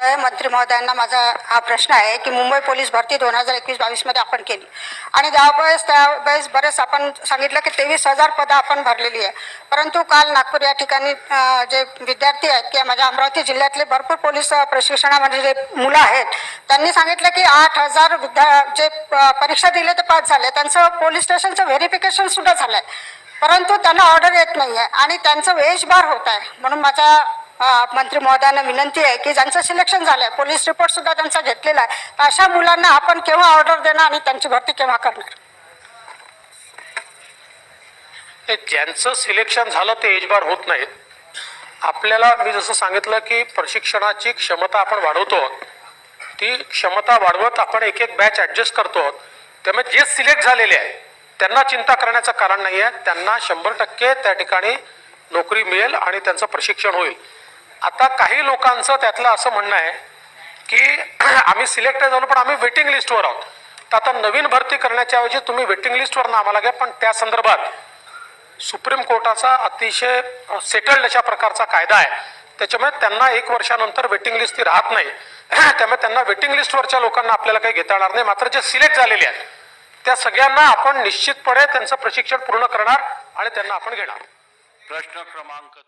मंत्री महोदयांना माझा हा प्रश्न आहे की मुंबई पोलीस भरती दोन हजार एकवीस बावीसमध्ये आपण केली. आणि त्यावेळेस त्यावेळेस बरेच आपण सांगितलं की तेवीस हजार पदं आपण भरलेली आहे. परंतु काल नागपूर या ठिकाणी जे विद्यार्थी आहेत किंवा माझ्या अमरावती जिल्ह्यातले भरपूर पोलीस प्रशिक्षणामध्ये जे मुलं आहेत त्यांनी सांगितलं की आठ हजार विद्या जे परीक्षा दिले ते पास झाले. त्यांचं पोलीस स्टेशनचं व्हेरिफिकेशन सुद्धा झालं आहे परंतु त्यांना ऑर्डर येत नाही आहे आणि त्यांचं वेशभार होत आहे. म्हणून माझा मंत्री महोदयांना विनंती आहे की ज्यांचं सिलेक्शन झालं आहे पोलीस रिपोर्ट सुद्धा त्यांचा घेतलेला आहे. अशा मुलांना आपण केव्हा ऑर्डर देणार आणि त्यांची भरती केव्हा करणार? हे ज्यांचं सिलेक्शन झालं ते एजबार होत नाहीत. आपल्याला मी जसं सांगितलं की प्रशिक्षणाची क्षमता आपण वाढवतो ती क्षमता वाढवत आपण एक एक बॅच ॲडजस्ट करतो. त्यामुळे जे सिलेक्ट झालेले आहे त्यांना चिंता करण्याचं कारण नाही आहे त्यांना शंभर टक्के त्या ठिकाणी नोकरी मिळेल आणि त्यांचं प्रशिक्षण होईल. आता काही लोकांचं त्यातलं असं म्हणणं आहे की आम्ही सिलेक्ट झालो पण आम्ही वेटिंग लिस्टवर आहोत. तर आता नवीन भरती करण्याच्या ऐवजी तुम्ही वेटिंग लिस्टवर ना आम्हाला घ्या पण त्या संदर्भात सुप्रीम कोर्टाचा अतिशय सेटल्ड अशा प्रकारचा कायदा आहे. त्याच्यामुळे त्यांना एक वर्षानंतर वेटिंग लिस्ट ती राहत नाही. त्यामुळे त्यांना वेटिंग लिस्टवरच्या लोकांना आपल्याला काही घेता येणार नाही. मात्र जे सिलेक्ट झालेले आहेत त्या सगळ्यांना आपण निश्चितपणे त्यांचं प्रशिक्षण पूर्ण करणार आणि त्यांना आपण घेणार. प्रश्न क्रमांक